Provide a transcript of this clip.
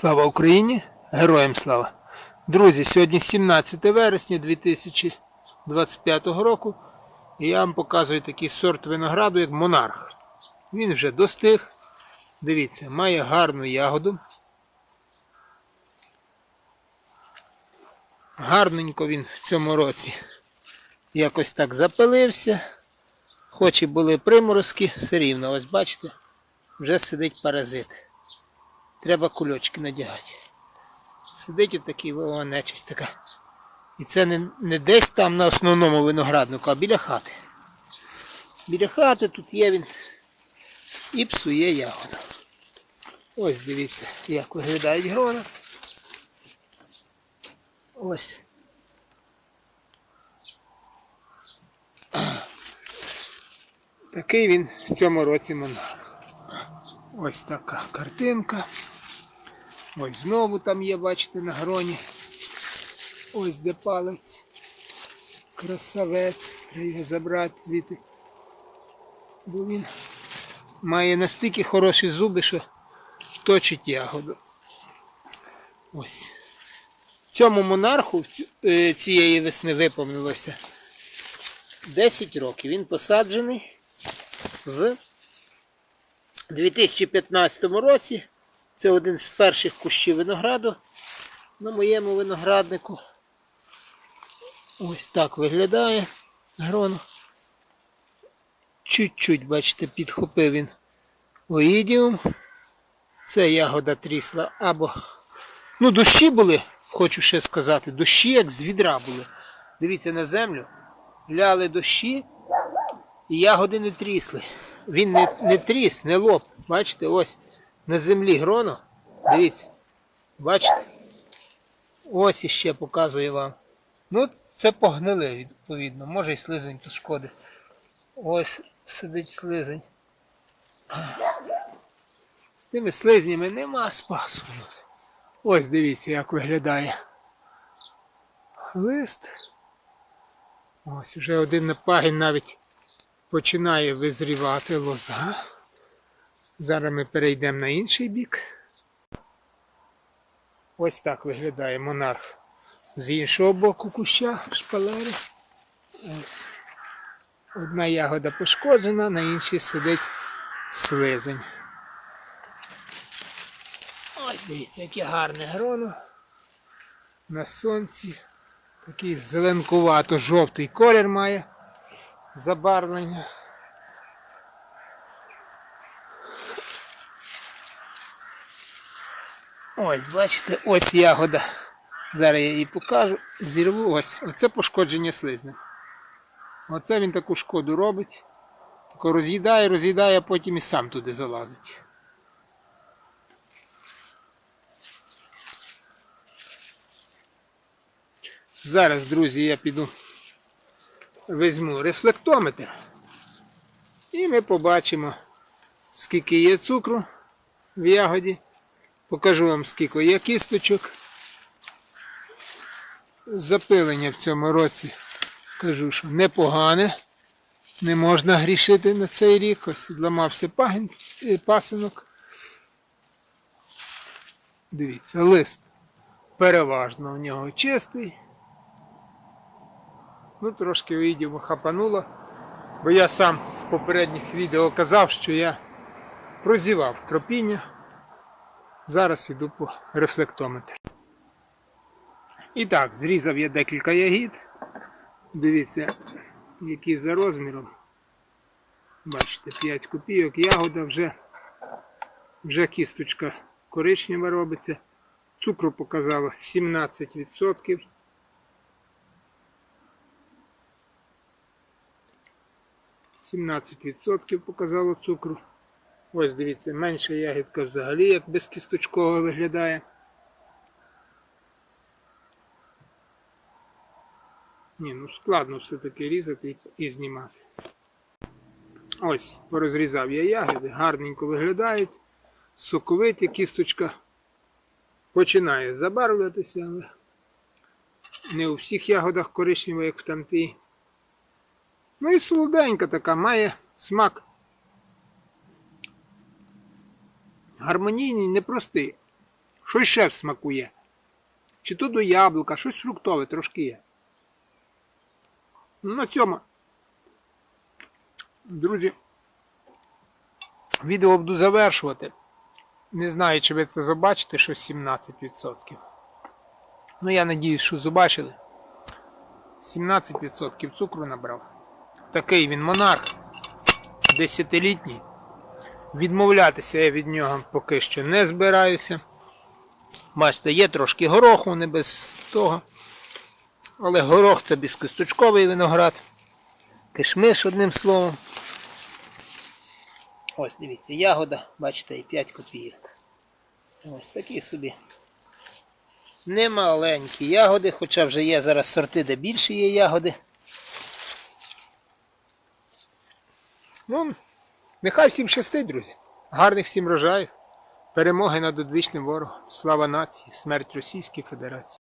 Слава Україні! Героям слава! Друзі, сьогодні 17 вересня 2025 року. І я вам показую такий сорт винограду, як монарх. Він вже достиг. Дивіться, має гарну ягоду. Гарненько він в цьому році якось так запилився. Хоч і були приморозки, все рівно, ось бачите, вже сидить паразит. Треба кульочки надягати. Сидить отакий вова нечисть така. І це не, не десь там на основному винограднику, а біля хати. Біля хати тут є він і псує ягоду. Ось дивіться, як виглядають грона. Ось. Такий він в цьому році монарх. Ось така картинка. Ось знову там є, бачите, на гроні. Ось де палець. Красавець. Треба забрати звідти. Бо він має настільки хороші зуби, що точить ягоду. Ось. Цьому монарху е, цієї весни виповнилося 10 років. Він посаджений в 2015 році. Це один з перших кущів винограду на моєму винограднику. Ось так виглядає гроно. Чуть-чуть, бачите, підхопив він оїдіум. Це ягода трісла або. Ну, дощі були, хочу ще сказати, дощі як з відра були. Дивіться на землю. Ляли дощі, і ягоди не трісли. Він не, не тріс, не лоб. Бачите, ось на землі гроно. Дивіться. Бачите? Ось іще показую вам. Ну, це погнили, відповідно. Може і слизень пошкодить. Ось сидить слизень. З тими слизнями нема спасу. Ось дивіться, як виглядає. Лист. Ось вже один пагін навіть починає визрівати лоза. Зараз ми перейдемо на інший бік. Ось так виглядає монарх з іншого боку куща шпалери. Одна ягода пошкоджена, на іншій сидить слизень. Ось дивіться, яке гарне гроно. На сонці. Такий зеленкувато-жовтий колір має забарвлення. Ось, бачите, ось ягода. Зараз я її покажу. Зірву ось. Оце пошкодження слизня. Оце він таку шкоду робить. Тако роз'їдає, роз'їдає, а потім і сам туди залазить. Зараз, друзі, я піду візьму рефлектометр. І ми побачимо, скільки є цукру в ягоді. Покажу вам, скільки є кісточок. Запилення в цьому році, кажу, що непогане. Не можна грішити на цей рік. Ось пагін, е, пасинок. Дивіться, лист переважно у нього чистий. Ну, трошки відео хапануло, бо я сам в попередніх відео казав, що я прозівав кропіння. Зараз іду по рефлектометр. І так, зрізав я декілька ягід. Дивіться, які за розміром. Бачите, 5 копійок, ягода вже, вже кісточка коричнева робиться. Цукру показало 17%. Сімнадцять відсотків показало цукру. Ось дивіться, менша ягідка взагалі як безкісточкова виглядає. Ні, ну складно все-таки різати і, знімати. Ось, порозрізав я ягоди, гарненько виглядають. Соковиті, кісточка починає забарвлюватися, але не у всіх ягодах коричнева, як в тамтій. Ну і солоденька така, має смак гармонійний, непростий. Щось ще смакує. Чи то до яблука, щось фруктове трошки є. На цьому. Друзі, відео буду завершувати. Не знаю, чи ви це побачите, що 17%. Ну, я надіюсь, що побачили. 17% цукру набрав. Такий він монарх. Десятилітній. Відмовлятися я від нього поки що не збираюся. Бачите, є трошки гороху, не без того. Але горох це безкосточковий виноград. Кишмиш одним словом. Ось дивіться, ягода, бачите, і 5 копійок. Ось такі собі. Немаленькі ягоди, хоча вже є зараз сорти, де більше є ягоди. Ну, нехай всім щастить, друзі. Гарних всім рожаїв. Перемоги над одвічним ворогом. Слава нації, смерть Російській Федерації.